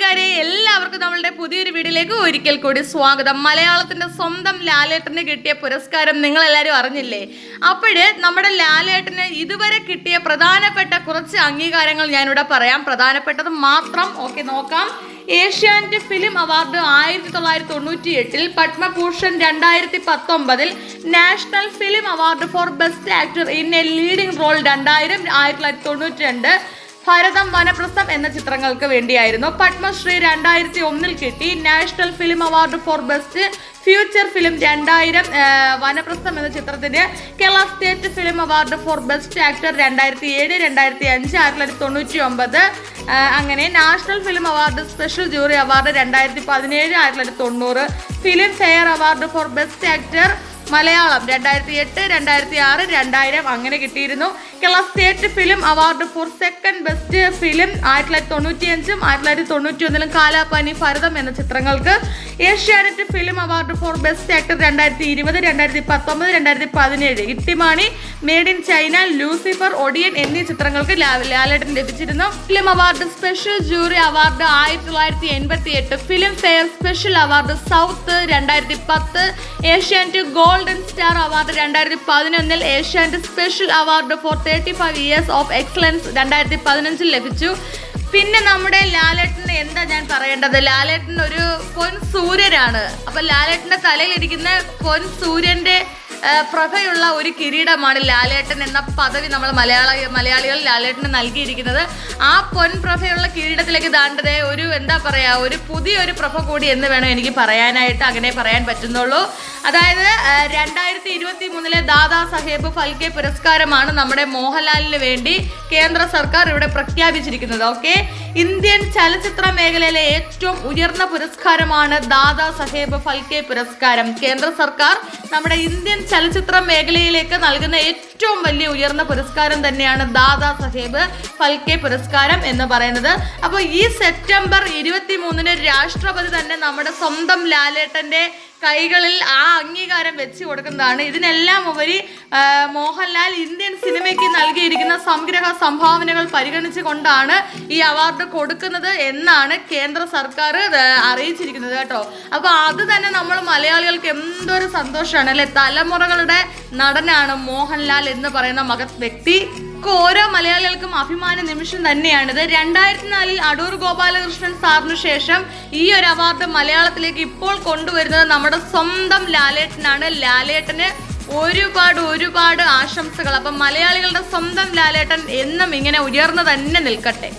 കൂട്ടുകാരെ എല്ലാവർക്കും നമ്മളുടെ പുതിയൊരു വീഡിയോയിലേക്ക് ഒരിക്കൽ കൂടി സ്വാഗതം. മലയാളത്തിന്റെ സ്വന്തം ലാലേട്ടന് കിട്ടിയ പുരസ്കാരം നിങ്ങൾ എല്ലാവരും അറിഞ്ഞില്ലേ? അപ്പോഴ് നമ്മുടെ ലാലേട്ടന് ഇതുവരെ കിട്ടിയ പ്രധാനപ്പെട്ട കുറച്ച് അംഗീകാരങ്ങൾ ഞാനിവിടെ പറയാം. പ്രധാനപ്പെട്ടത് മാത്രം ഓക്കെ നോക്കാം. ഏഷ്യാനെറ്റ് ഫിലിം അവാർഡ് ആയിരത്തി തൊള്ളായിരത്തി തൊണ്ണൂറ്റി എട്ടിൽ പത്മഭൂഷൺ രണ്ടായിരത്തി പത്തൊമ്പതിൽ national film award for best actor in a leading role രണ്ടായിരം ആയിരത്തി തൊള്ളായിരത്തി തൊണ്ണൂറ്റി രണ്ട് ഭരതം വനപ്രസ്ഥം എന്ന ചിത്രങ്ങൾക്ക് വേണ്ടിയായിരുന്നു പത്മശ്രീ രണ്ടായിരത്തി ഒന്നിൽ കിട്ടി national film award for best feature film രണ്ടായിരം വനപ്രസ്ഥം എന്ന ചിത്രത്തിന് Kerala state film award for best actor രണ്ടായിരത്തി ഏഴ് രണ്ടായിരത്തി അഞ്ച് ആയിരത്തി തൊള്ളായിരത്തി തൊണ്ണൂറ്റി ഒമ്പത്. അങ്ങനെ national film award special jury award രണ്ടായിരത്തി പതിനേഴ് ആയിരത്തി തൊള്ളായിരത്തി തൊണ്ണൂറ്. Filmfare award for best actor Malayalam രണ്ടായിരത്തി എട്ട് രണ്ടായിരത്തി ആറ് രണ്ടായിരം അങ്ങനെ കിട്ടിയിരുന്നു. Kerala state film award for second best film ആയിരത്തി തൊള്ളായിരത്തി തൊണ്ണൂറ്റി അഞ്ചും ആയിരത്തി തൊള്ളായിരത്തി തൊണ്ണൂറ്റി ഒന്നിലും കാലാപാനി ഭരതം എന്ന ചിത്രങ്ങൾക്ക് Asianet film award for best actor രണ്ടായിരത്തി ഇരുപത് രണ്ടായിരത്തി പത്തൊമ്പത് രണ്ടായിരത്തി പതിനേഴ് Ittimaani made in China Lucifer Odiyan എന്നീ ചിത്രങ്ങൾക്ക് ലാലേട്ടൻ ലഭിച്ചിരുന്നു. Film award special jury award ആയിരത്തി തൊള്ളായിരത്തി എൺപത്തി എട്ട് filmfare special award south രണ്ടായിരത്തി പത്ത് ഏഷ്യാനെറ്റ് ഗോൾഡൻ സ്റ്റാർ അവാർഡ് രണ്ടായിരത്തി പതിനൊന്നിൽ Asianet special award for thirty five years of excellence രണ്ടായിരത്തി പതിനഞ്ചിൽ ലഭിച്ചു. പിന്നെ നമ്മുടെ ലാലേട്ടൻ എന്താ ഞാൻ പറയേണ്ടത്? ലാലേട്ടൻ ഒരു പൊൻ സൂര്യനാണ്. അപ്പൊ ലാലേട്ടന്റെ തലയിലിരിക്കുന്ന പൊൻ സൂര്യന്റെ പ്രഭയുള്ള ഒരു കിരീടമാണ് ലാലേട്ടൻ എന്ന പദവി നമ്മൾ മലയാള മലയാളികൾ ലാലേട്ടന് നൽകിയിരിക്കുന്നത്. ആ പൊൻ പ്രഭയുള്ള കിരീടത്തിലേക്ക് താണ്ടത് ഒരു എന്താ പറയുക ഒരു പുതിയൊരു പ്രഭ കൂടി എന്ന് വേണം എനിക്ക് പറയാനായിട്ട് അങ്ങനെ പറയാൻ പറ്റുന്നുള്ളൂ. അതായത് രണ്ടായിരത്തി ഇരുപത്തി മൂന്നിലെ ദാദാ സാഹേബ് ഫൽക്കെ പുരസ്കാരമാണ് നമ്മുടെ മോഹൻലാലിന് വേണ്ടി കേന്ദ്ര സർക്കാർ ഇവിടെ പ്രഖ്യാപിച്ചിരിക്കുന്നത്. ഓക്കെ? ഇന്ത്യൻ ചലച്ചിത്ര മേഖലയിലെ ഏറ്റവും ഉയർന്ന പുരസ്കാരമാണ് ദാദാ സാഹേബ് ഫൽക്കെ പുരസ്കാരം. കേന്ദ്ര സർക്കാർ നമ്മുടെ ഇന്ത്യൻ ചലച്ചിത്ര മേഖലയിലേക്ക് നൽകുന്ന ഏറ്റവും വലിയ ഉയർന്ന പുരസ്കാരം തന്നെയാണ് ദാദാ സാഹേബ് ഫൽക്കെ പുരസ്കാരം എന്ന് പറയുന്നത്. അപ്പോൾ ഈ സെപ്റ്റംബർ ഇരുപത്തി മൂന്നിന് രാഷ്ട്രപതി തന്നെ നമ്മുടെ സ്വന്തം ലാലേട്ടന്റെ കൈകളിൽ ആ അംഗീകാരം വെച്ച് കൊടുക്കുന്നതാണ്. ഇതിനെല്ലാം ഉപരി മോഹൻലാൽ ഇന്ത്യൻ സിനിമയ്ക്ക് നൽകിയിരിക്കുന്ന സംഗ്രഹ സംഭാവനകൾ പരിഗണിച്ചുകൊണ്ടാണ് ഈ അവാർഡ് കൊടുക്കുന്നത് എന്നാണ് കേന്ദ്ര സർക്കാർ അറിയിച്ചിരിക്കുന്നത് കേട്ടോ. അപ്പൊ അത് തന്നെ നമ്മൾ മലയാളികൾക്ക് എന്തൊരു സന്തോഷമാണ് അല്ലെ? തലമുറകളുടെ നടനാണ് മോഹൻലാൽ എന്ന് പറയുന്ന മഹത് വ്യക്തി. ഒക്കെ ഓരോ മലയാളികൾക്കും അഭിമാന നിമിഷം തന്നെയാണിത്. രണ്ടായിരത്തി നാലിൽ അടൂർ ഗോപാലകൃഷ്ണൻ സാറിനു ശേഷം ഈ ഒരു അവാർഡ് മലയാളത്തിലേക്ക് ഇപ്പോൾ കൊണ്ടുവരുന്നത് നമ്മുടെ സ്വന്തം ലാലേട്ടനാണ്. ലാലേട്ടന് ഒരുപാട് ഒരുപാട് ആശംസകൾ. അപ്പം മലയാളികളുടെ സ്വന്തം ലാലേട്ടൻ എന്നും ഇങ്ങനെ ഉയർന്നു തന്നെ നിൽക്കട്ടെ.